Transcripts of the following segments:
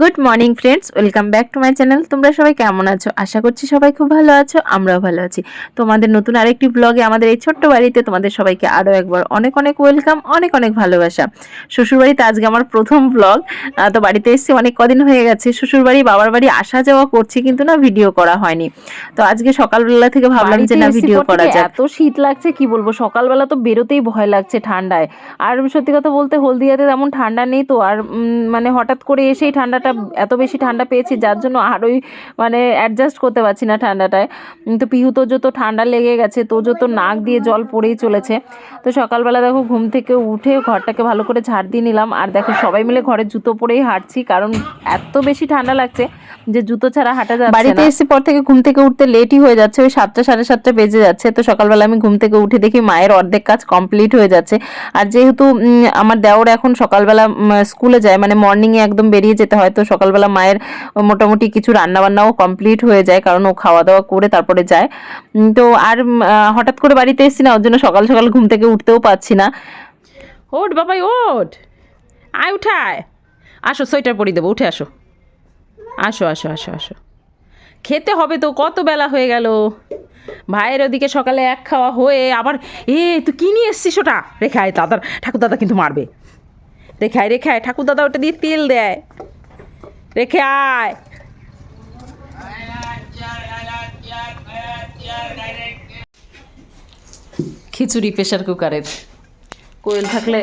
Good morning friends welcome back to my channel তোমরা সবাই কেমন আছো? আশা করছি সবাই খুব ভালো আছো আমরাও ভালো আছি। তোমাদের নতুন আরেকটি ব্লগে আমাদের এই ছোট্ট বাড়িতে তোমাদের সবাইকে আরও একবার অনেক অনেক ওয়েলকাম অনেক অনেক ভালোবাসা। শ্বশুরবাড়িতে আজকে আমার প্রথম ব্লগ তো বাড়িতে এসেছি অনেক কদিন হয়ে গেছে। শ্বশুরবাড়ি বাবার বাড়ি আসা যাওয়া করছি কিন্তু না ভিডিও করা হয়নি। তো আজকে সকালবেলা থেকে ভাবলাম যে না ভিডিও করা যায় এত শীত লাগছে কি বলব? সকালবেলা তো বেরোতেই ভয় লাগছে ঠান্ডায়। আর সত্যি কথা বলতে হলদিয়াতে তেমন ঠান্ডা নেই তো আর মানে হঠাৎ করে এসেই ঠান্ডাটা এত বেশি ঠান্ডা পেয়েছি, যার জন্য আরোই মানে অ্যাডজাস্ট করতে পারছি না ঠান্ডাটায়। তো পিহু তো যত ঠান্ডা লেগে গেছে তো যত নাক দিয়ে জল পড়েই চলেছে। তো সকালবেলা দেখো ঘুম থেকে উঠে ঘরটাকে ভালো করে ঝাড় দিয়ে নিলাম। আর দেখো সবাই মিলে ঘরে জুতো পরেই হাঁটছি, কারণ এত বেশি ঠান্ডা লাগছে যে জুতো ছাড়া হাঁটা যাচ্ছে বাড়িতে এসে পর থেকে ঘুম থেকে উঠতে লেটই হয়ে যাচ্ছে, ওই সাতটা সাড়ে সাতটা বেজে যাচ্ছে। তো সকালবেলা আমি ঘুম থেকে উঠে দেখি মায়ের অর্ধেক কাজ কমপ্লিট হয়ে যাচ্ছে। আর যেহেতু আমার দেওর এখন সকালবেলা স্কুলে যায় মানে মর্নিংয়ে একদম বেরিয়ে যেতে হয় তো সকালবেলা মায়ের মোটামুটি কিছু রান্না বান্নাও কমপ্লিট হয়ে যায়, কারণ ও খাওয়া দাওয়া করে তারপরে যায়। তো আর হঠাৎ করে বাড়িতে এসেছি না, ওর জন্য সকাল সকাল ঘুম থেকে উঠতেও পারছি না। ওঠ বাবাই, ওঠ। আয়, উঠায়। আসো, সোয়েটার পরিয়ে দেবো, উঠে আসো। আসো আসো আসো আসো। খেতে হবে তো, কত বেলা হয়ে গেল। ভাইয়ের ওদিকে সকালে এক খাওয়া হয়ে আবার, এ, তুই কি নিয়ে এসছিস ওটা? রেখায় দাদার ঠাকুর দাদা কিন্তু মারবে। রেখায় রেখায় রেখে ঠাকুর দাদা ওটা দিয়ে তেল দেয়। রেখে আয়। খিচুড়ি প্রেশার কুকারের কোয়েল থাকলে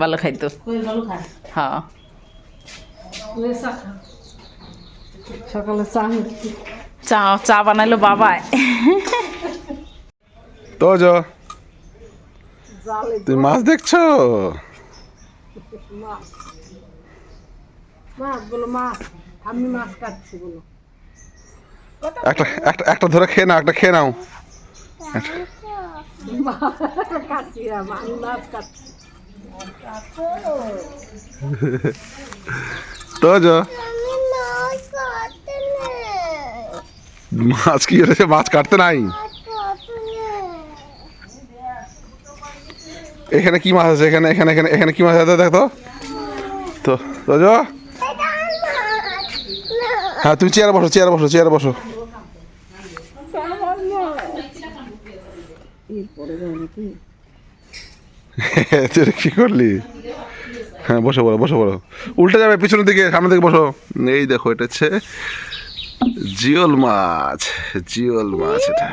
ভালো খাইতো। হ্যাঁ। সকালে চা চা চা বানাইলো বাবাই। তো যো। তুমি মাছ দেখছ? মাছ বলো মাছ আমি মাছ কাটছি বলো। একটা একটা একটা ধরে খেয়ে নাও একটা খেয়ে নাও। কাটছি আমি মাছ কাটছি। তো যো। মাছ কি হয়েছে মাছ কাটতে নাই। এখানে কি মাছ আছে? এখানে এখানে এখানে এখানে কি মাছ আছে? দেখো তো। তো যো। হ্যাঁ তুমি চেয়ারে বসো চেয়ারে বসো চেয়ারে বসো। তুই কি করলি? হ্যাঁ বসো, বলো বসো, বলো। উল্টে যাবে, পিছনের দিকে, সামনের দিকে বসো। এই দেখো, এটা হচ্ছে জিওল মাছ জিওল মাছ এটা।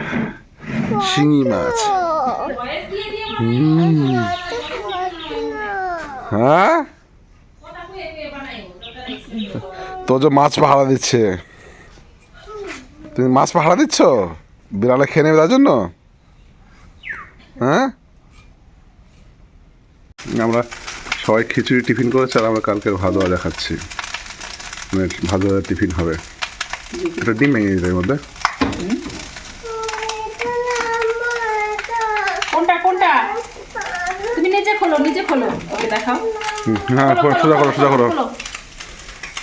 শিঙি মাছ। হ্যাঁ? তো যে মাছ পাহারা দিচ্ছে। তুমি মাছ পাহারা দিচ্ছ? বিড়ালে খেয়ে নেবে তার জন্য? হ্যাঁ? আমরা সবাই খিচুড়ি টিফিন করেছি আর আমরা কালকে ভাত দেওয়া দেখাচ্ছি। মানে ভাত দেওয়া টিফিন হবে। এটা ডিম ভেঙে দিতে মধ্যে। কোনটা কোনটা? তুমি নিজে খোলো নিজে খোলো। ওকে দেখাও। হ্যাঁ সোজা করো সোজা করো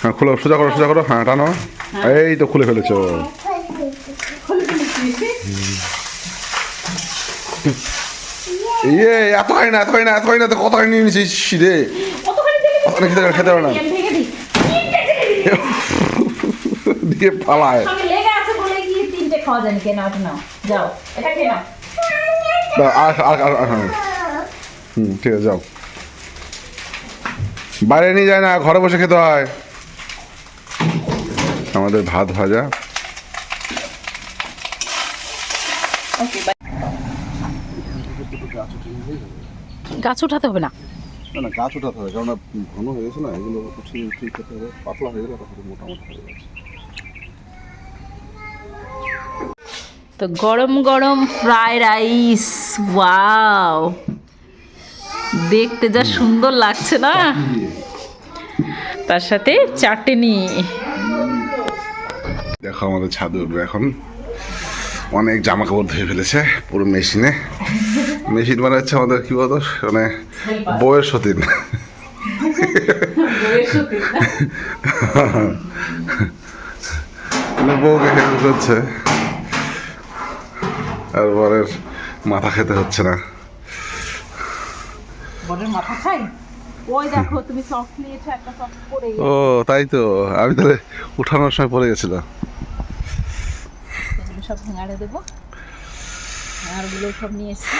হ্যাঁ খোলো সোজা করো সোজা করো। হ্যাঁ টানো। এই তো খুলে ফেলেছো। ইয়ে এত হয় না এত হয় না এত হয় না তো কত হয় নিয়ে নিয়েছিস রে অতখানি খেতে খেতে পারে না। দিয়ে পালায়। আমি লেগে আছে বলে কি তিনটে খাওয়া জানি কেন ওটা নাও। যাও এটা খেয়ে আর আর আর আর হ্যাঁ। হুম ঠিক আছে যাও। বাইরে নিয়ে যায় না ঘরে বসে খেতে হয়। আমাদের ভাত ভাজা। গাছ উঠাতে হবে না? না না গাছ উঠাতে হবে কারণ ঘন হয়ে গেছে না এগুলো উঠিয়ে উঠিয়ে খেতে হবে পাতলা হয়ে গেলে তখন মোটামুটি হয়ে গেছে। তো গরম গরম ফ্রাই রাইস ওয়াও! দেখতে যা সুন্দর লাগছে না? তার সাথে চাটনি। দেখো আমাদের ছাদে উঠবে এখন অনেক জামা কাপড় ধুয়ে ফেলেছে পুরো মেশিনে। মেশিন মানে হচ্ছে আমাদের কি বলতো মানে বউয়ের সতীন। মানে বউকে হেল্প করছে। আর বরের মাথা খেতে হচ্ছে না। ও তাই তো। আমি তাহলে উঠানোর সময় পড়ে গেছিলাম। সব ভাঙাড়ে দেবো। ভাঙাড়গুলো সব নিয়ে এসছি।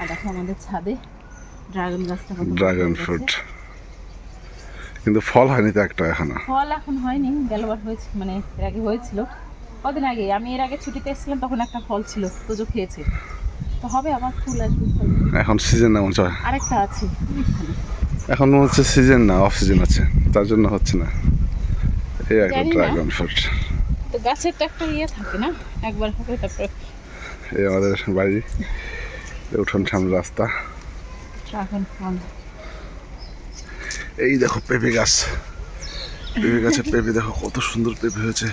আর দেখো আমাদের ছাদে ড্রাগন গাছটা ড্রাগন ফ্রুট। কিন্তু ফল হয়নি তো একটা এখনও। ফল এখন হয়নি গেলবার হয়েছে মানে এর আগে হয়েছিল। কদিন আগে আমি এর আগে ছুটিতে এসেছিলাম তখন একটা ফল ছিল তোজো খেয়েছে। তো হবে আবার ফুল আসবে এখন সিজন না মনে আরেকটা আছে। এখন মনে হচ্ছে সিজন না অফ সিজন আছে। তার জন্য হচ্ছে না। এই একটা ড্রাগন ফ্রুট। তো গাছের তো একটা ইয়ে থাকে না? একবার হবে তারপরে এই আমাদের বাড়ি উঠোন সামনে রাস্তা। এই দেখো পেঁপে গাছ। পেঁপে গাছে পেঁপে দেখো কত সুন্দর পেঁপে হয়েছে।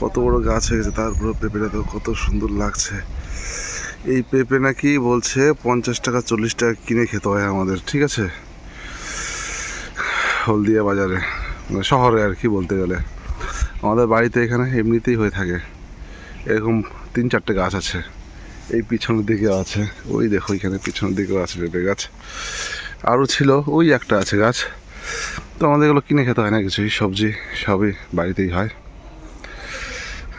কত বড় গাছ হয়ে গেছে তারপরে পেঁপেটা দেখো কত সুন্দর লাগছে। এই পেঁপে নাকি বলছে পঞ্চাশ টাকা চল্লিশ টাকা কিনে খেতে হয় আমাদের ঠিক আছে? হলদিয়া বাজারে মানে শহরে আর কি বলতে গেলে। আমাদের বাড়িতে এখানে এমনিতেই হয়ে থাকে। এরকম তিন চারটে গাছ আছে। এই পিছনের দিকে আছে। ওই দেখো এখানে পিছনের দিকেও আছে পেঁপে গাছ। আরও ছিল ওই একটা আছে গাছ। তো আমাদের এগুলো কিনে খেতে হয় না কিছুই। সবজি সবই বাড়িতেই হয়।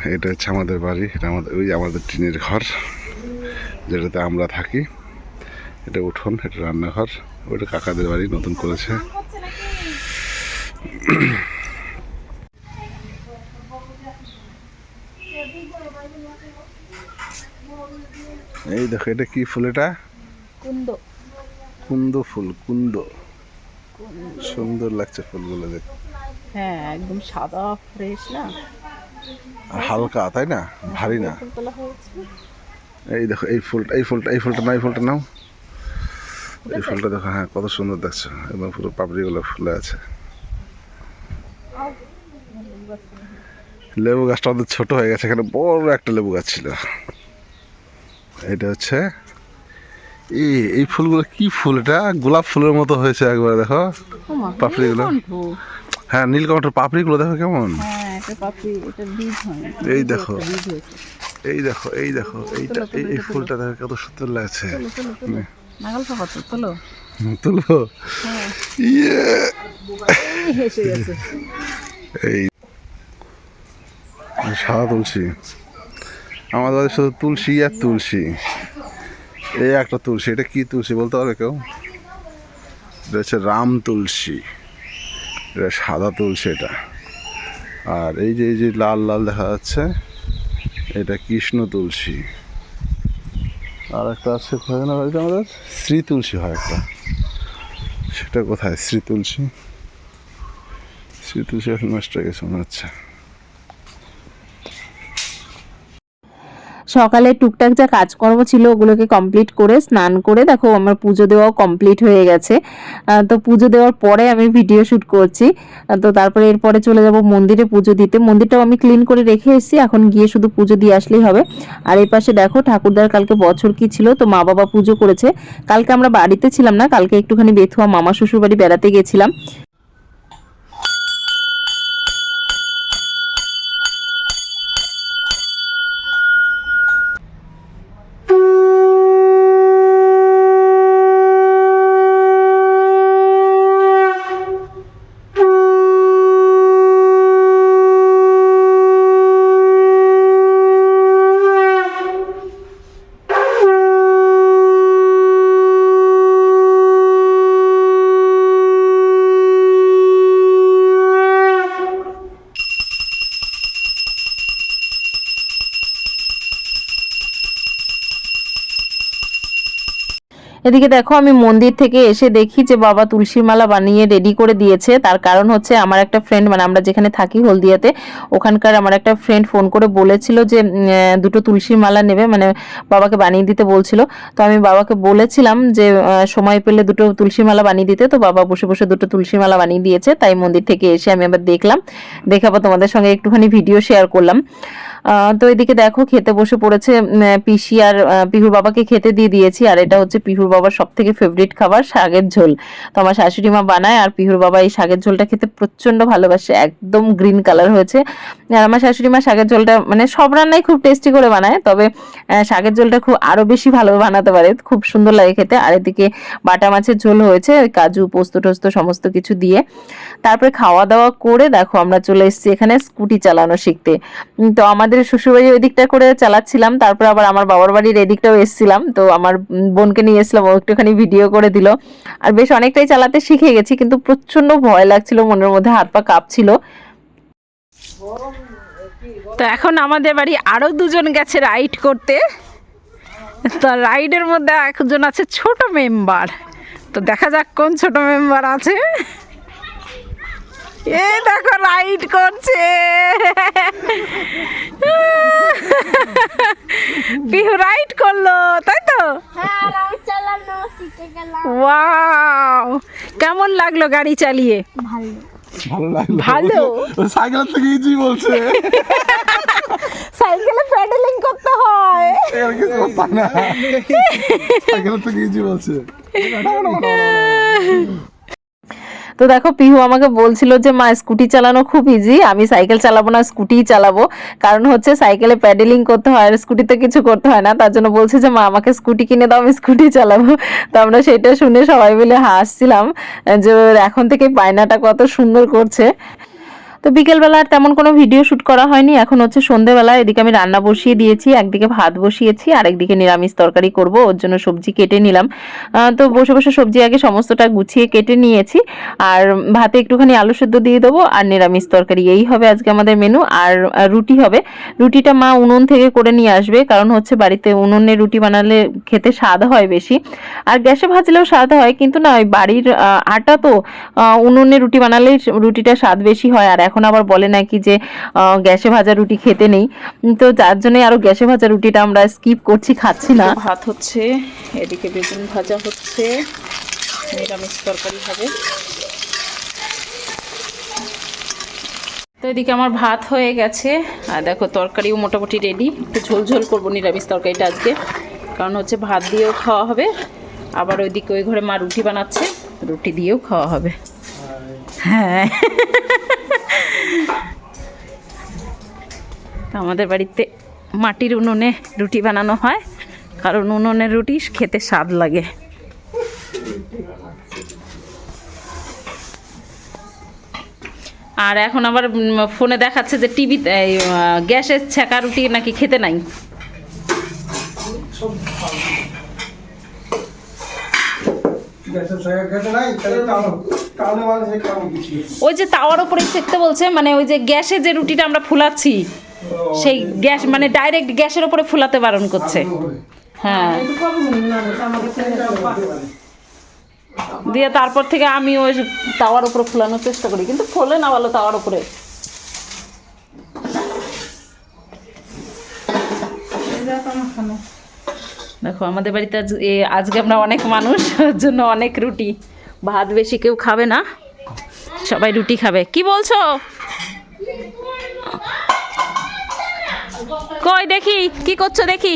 এটা হচ্ছে আমাদের বাড়ি। এটা আমাদের ওই আমাদের টিনের ঘর, যেটাতে আমরা থাকি। এটা উঠোন, এটা রান্নাঘর। ওটা কাকাদের বাড়ি, নতুন করেছে। এই দেখো এটা কি ফুল এটা? কুন্দ। কুন্দ ফুল কুন্দ। সুন্দর লাগছে ফুলগুলো দেখতে হ্যাঁ একদম সাদা ফ্রেশ না? হালকা তাই না? ভারী না? এই দেখো এই ফুলটা এই ফুলটা এই ফুলটা নাও এই ফুলটা নাও। এই ফুলটা দেখো হ্যাঁ কত সুন্দর দেখছ। একদম পুরো পাপড়িগুলো ফুলে আছে। লেবু গাছটা আমাদের ছোট হয়ে গেছে এখানে বড় একটা লেবু গাছ ছিল। এটা হচ্ছে এই এই ফুলগুলো কি ফুল এটা? গোলাপ ফুলের মতো হয়েছে একবার দেখো। পাপড়িগুলো? হ্যাঁ নীলকণ্ঠের পাপড়িগুলো দেখো কেমন। হ্যাঁ এই দেখো। এই দেখো এই দেখো এইটা এই ফুলটা দেখো কত সুন্দর লাগছে। তুলবো। হ্যাঁ। ইয়ে। এই সাদা তুলসী আমাদের শুধু তুলসী আর তুলসী। এই একটা তুলসী, এটা কি তুলসী বলতে পারবে কেউ? এটা হচ্ছে রাম তুলসী। এটা সাদা তুলসী এটা। আর এই যে এই যে লাল লাল দেখা যাচ্ছে, এটা কৃষ্ণ তুলসী। আর একটা আছে আমাদের? শ্রী তুলসী হয় একটা। সেটা কোথায়? শ্রী তুলসী? শ্রী তুলসী এখন নষ্ট হয়ে গেছে মনে হচ্ছে সকালে টুকটাক যা কাজকর্ম ছিল ওগুলোকে কমপ্লিট করে স্নান করে, দেখো আমার পুজো দেওয়াও কমপ্লিট হয়ে গেছে। তো পুজো দেওয়ার পরে আমি ভিডিও শ্যুট করছি। তো তারপরে এরপরে চলে যাব মন্দিরে পুজো দিতে। মন্দিরটাও আমি ক্লিন করে রেখে এসেছি, এখন গিয়ে শুধু পুজো দিয়ে আসলেই হবে। আর এই পাশে দেখো ঠাকুরদার কালকে বছর কি ছিল, তো মা বাবা পুজো করেছে। কালকে আমরা বাড়িতে ছিলাম না, কালকে একটুখানি বেথুয়া মামা শ্বশুর বাড়ি বেড়াতে গেছিলাম। এদিকে দেখো, আমি মন্দির থেকে এসে দেখি যে বাবা তুলসী মালা বানিয়ে রেডি করে দিয়েছে। তার কারণ হচ্ছে আমার একটা ফ্রেন্ড মানে আমরা যেখানে থাকি হলদিয়াতে, ওখানকার আমার একটা ফ্রেন্ড ফোন করে বলেছিল যে দুটো তুলসীর মালা নেবে মানে বাবাকে বানিয়ে দিতে বলছিল। তো আমি বাবাকে বলেছিলাম যে সময় পেলে দুটো তুলসী মালা বানিয়ে দিতে। তো বাবা বসে বসে দুটো তুলসী মালা বানিয়ে দিয়েছে। তাই মন্দির থেকে এসে আমি আবার দেখলাম। দেখে আবার তোমাদের সঙ্গে, একটুখানি ভিডিও শেয়ার করলাম। তো এদিকে দেখো, খেতে বসে পড়েছে পিসি আর পিহুর বাবাকে খেতে দিয়ে দিয়েছি, আর এটা হচ্ছে পিহুর বাবার সব থেকে ফেভারিট খাবার, শাকের ঝোল। তো আমার শাশুড়ি মা বানায়, আর পিহুর বাবা এই শাকের ঝোলটা খেতে প্রচণ্ড ভালোবাসে, একদম গ্রিন কালার হয়েছে। আর আমার শাশুড়ি মা শাকের ঝোলটা মানে সব রান্নাই খুব টেস্টি করে বানায়, তবে শাকের ঝোলটা খুব আরও বেশি ভালো বানাতে পারে, খুব সুন্দর লাগে খেতে। আর এদিকে বাটা মাছের ঝোল হয়েছে, ওই কাজু, পোস্ত টোস্ত সমস্ত কিছু দিয়ে। তারপরে খাওয়া দাওয়া করে, দেখো আমরা চলে এসেছি এখানে স্কুটি চালানো শিখতে। তো তো আমাদের শ্বশুরবাড়ির ওই দিকটা করে চালাচ্ছিলাম, তারপর আবার আমার বাবার বাড়ির এদিকটাও এসেছিলাম, তো আমার বোনকে নিয়ে এসেছিলাম, ও একটুখানি ভিডিও করে দিল। আর বেশ অনেকটাই চালাতে শিখে গেছি, কিন্তু প্রচণ্ড ভয় লাগছিল, মনের মধ্যে হাত পা কাঁপছিল। তো এখন আমাদের বাড়ি আরও দুজন গেছে রাইড করতে। তো রাইডের মধ্যে একজন আছে ছোট মেম্বার তো দেখা যাক কোন ছোট মেম্বার আছে। এ দেখো রাইড করছে। পিহু রাইড করল তাই তো? হ্যাঁ ওয়াও কেমন লাগল গাড়ি চালিয়ে? ভালো। ভালো ভালো? থেকে ইজি বলছে। সাইকেলে প্যাডেলিং করতে হয়। কিছু না। সাইকেলের থেকে ইজি বলছে। তো দেখো, পিহু আমাকে বলছিল যে, মা, স্কুটি চালানো খুব ইজি আমি সাইকেল চালাবো না, স্কুটিই চালাবো। কারণ হচ্ছে সাইকেলে প্যাডেলিং করতে হয় আর স্কুটিতে কিছু করতে হয় না। তার জন্য বলছে যে, মা, আমাকে স্কুটি কিনে দাও, আমি স্কুটি চালাবো। তো আমরা সেটা শুনে সবাই মিলে হাসছিলাম যে, এখন থেকে পায়নাটা কত সুন্দর করছে। তো বিকেলবেলা আর তেমন কোনো ভিডিও শ্যুট করা হয়নি। এখন হচ্ছে সন্ধেবেলা, এদিকে আমি রান্না বসিয়ে দিয়েছি, একদিকে ভাত বসিয়েছি আর একদিকে নিরামিষ তরকারি করব, ওর জন্য সবজি কেটে নিলাম। তো বসে বসে সবজি আগে সমস্তটা গুছিয়ে কেটে নিয়েছি, আর ভাতে একটুখানি আলু সেদ্ধ দিয়ে দেবো, আর নিরামিষ তরকারি। এই হবে আজকে আমাদের মেনু, আর রুটি হবে। রুটিটা মা উনুন থেকে করে নিয়ে আসবে, কারণ হচ্ছে বাড়িতে উনুনে রুটি বানালে খেতে স্বাদ হয় বেশি। আর গ্যাসে ভাজলেও স্বাদ হয়, কিন্তু না, ওই বাড়ির আটা তো উনুনে রুটি বানালে রুটিটা স্বাদ বেশি হয়, আর এখন আবার বলে নাকি যে গ্যাসে ভাজা রুটি খেতে নেই। তো যার জন্যই আরও গ্যাসে ভাজা রুটিটা আমরা স্কিপ করছি, খাচ্ছি না। ভাত হচ্ছে, এদিকে বেগুন ভাজা হচ্ছে, নিরামিষ তরকারি হবে। তো এদিকে আমার ভাত হয়ে গেছে, আর দেখো তরকারিও মোটামুটি রেডি একটু ঝোল ঝোল করব নিরামিষ তরকারিটা আজকে, কারণ হচ্ছে ভাত দিয়েও খাওয়া হবে, আবার ওইদিকে ওই ঘরে মা রুটি বানাচ্ছে, রুটি দিয়েও খাওয়া হবে। হ্যাঁ। আমাদের বাড়িতে মাটির উনুনে রুটি বানানো হয়, কারণ উনুনের রুটি খেতে স্বাদ লাগে। আর এখন আবার ফোনে দেখাচ্ছে যে টিভি গ্যাসের ছেঁকা রুটি নাকি খেতে নাই। ওই যে তাওয়ার উপরে সেঁকতে বলছে মানে ওই যে গ্যাসে যে রুটিটা আমরা ফুলাচ্ছি সেই গ্যাস মানে ডাইরেক্ট গ্যাসের উপরে ফুলাতে বারণ করছে। হ্যাঁ। দিয়ে তারপর থেকে আমি ওই তাওয়ার উপরে ফুলানোর চেষ্টা করি কিন্তু ফোলে না ভালো তাওয়ার উপরে। দেখো আমাদের বাড়িতে আজকে আমরা অনেক মানুষ জন্য অনেক রুটি। ভাত বেশি কেউ খাবে না। সবাই রুটি খাবে। কি বলছো? কই দেখি কি করছ দেখি?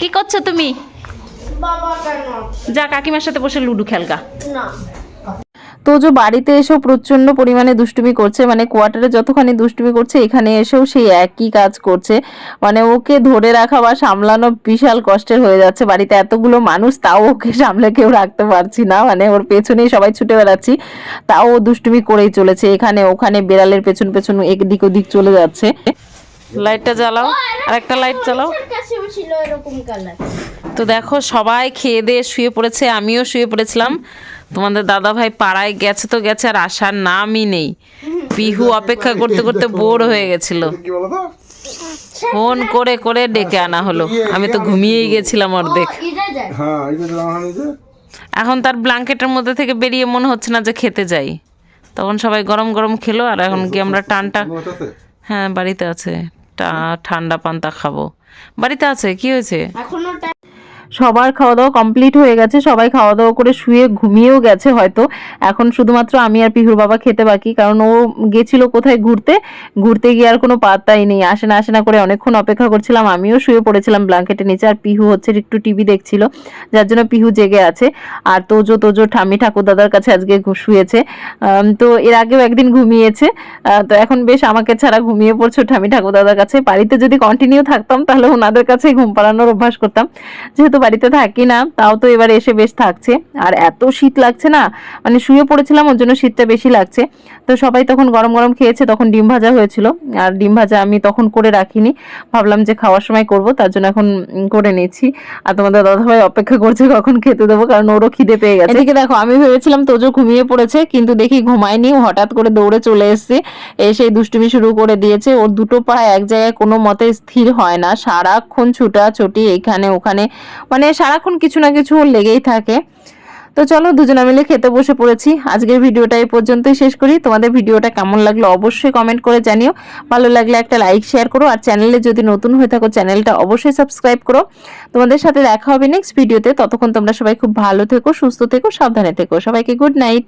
কি করছ তুমি? যা কাকিমার সাথে বসে লুডু খেলগা। না। তো যে বাড়িতে এসেও প্রচণ্ড পরিমাণে দুষ্টুমি করছে মানে কোয়ার্টারে যতখানি দুষ্টুমি করছে এখানে এসেও সেই একই কাজ করছে। মানে ওকে ধরে রাখা বা সামলানো বিশাল কষ্টের হয়ে যাচ্ছে। বাড়িতে এতগুলো মানুষ তাও ওকে সামলে কেউ রাখতে পারছি না। মানে ওর পেছনেই সবাই ছুটে বেড়াচ্ছি। তাও ও দুষ্টুমি করেই চলেছে। এখানে ওখানে বেড়ালের পেছন পেছন এদিক ওদিক চলে যাচ্ছে। লাইটটা জ্বালাও। আর একটা লাইট জ্বালাও। তো দেখো সবাই খেয়ে দিয়ে শুয়ে পড়েছে। আমিও শুয়ে পড়েছিলাম। তোমাদের দাদা ভাই পাড়ায় গেছে তো গেছে, আর আসার নামই নেই। পিহু অপেক্ষা করতে করতে বোর হয়ে গেছিল। ফোন করে করে ডেকে আনা হলো। আমি তো ঘুমিয়েই গেছিলাম অর্ধেক। এখন তার ব্ল্যাঙ্কেটের মধ্যে থেকে বেরিয়ে মনে হচ্ছে না যে খেতে যাই। তখন সবাই গরম গরম খেলো, আর এখন কি আমরা টানটা হ্যাঁ বাড়িতে আছে। ঠান্ডা পান্তা খাব। বাড়িতে আছে, কি হয়েছে? এখনও সবার খাওয়া দাওয়া কমপ্লিট হয়ে গেছে, সবাই খাওয়া দাওয়া করে শুয়ে ঘুমিয়েও গেছে হয়তো। এখন শুধুমাত্র আমি আর পিহুর বাবা খেতে বাকি, কারণ ও গেছিল কোথায় ঘুরতে? ঘুরতে গিয়ে আর কোনো পাত্তাই নেই। আসে না আসে না করে অনেকক্ষণ অপেক্ষা করছিলাম, আমিও শুয়ে পড়েছিলাম ব্ল্যাঙ্কেটের নিচে, আর পিহু হচ্ছে একটু টিভি দেখছিল, যার জন্য পিহু জেগে আছে। আর তোজো তোজো ঠামি ঠাকুর দাদার কাছে আজকে শুয়েছে। তো এর আগেও একদিন ঘুমিয়েছে। তো এখন বেশ আমাকে ছাড়া ঘুমিয়ে পড়ছো ঠামি ঠাকুর দাদার কাছে। বাড়িতে যদি কন্টিনিউ থাকতাম, তাহলে ওনাদের কাছেই ঘুম পাড়ানোর অভ্যাস করতাম। যেহেতু বাড়িতে থাকি না, তাও তো এবার এসে বেশ থাকছে। আর এত শীত লাগছে না মানে শুয়ে পড়েছিলাম, ওর জন্য শীতটা বেশি লাগছে। তো সবাই তখন গরম গরম খেয়েছে, তখন ডিম ভাজা হয়েছিল। আর ডিম ভাজা আমি তখন করে রাখিনি, ভাবলাম যে খাওয়ার সময় করব, তার জন্য এখন করে নিয়েছি আর তোমাদের দাদাভাই অপেক্ষা করছে কখন খেতে দেবো, কারণ ওরও খিদে পেয়ে গেছে। এদিকে দেখো, আমি ভেবেছিলাম তোজো ঘুমিয়ে পড়েছে, কিন্তু দেখি ঘুমায়নি, হঠাৎ করে দৌড়ে চলে এসেছে। এসে দুষ্টুমি শুরু করে দিয়েছে, ওর দুটো পা এক জায়গায় কোনো মতে স্থির হয় না। সারাক্ষণ ছুটাছুটি এখানে ওখানে মানে সারাক্ষণ কিছু না কিছু লেগেই থাকে। তো চলো দুজনে মিলে খেতে বসে পড়েছি। আজকের ভিডিওটা এই পর্যন্তই শেষ করি। তোমাদের ভিডিওটা কেমন লাগল অবশ্যই কমেন্ট করে জানিও। ভালো লাগলে একটা লাইক শেয়ার করো। আর চ্যানেলে যদি নতুন হয়ে থাকো চ্যানেলটা অবশ্যই সাবস্ক্রাইব করো। তোমাদের সাথে দেখা হবে নেক্সট ভিডিওতে ততক্ষণ তোমরা সবাই খুব ভালো থেকো, সুস্থ থেকো, সাবধানে থেকো। সবাইকে গুড নাইট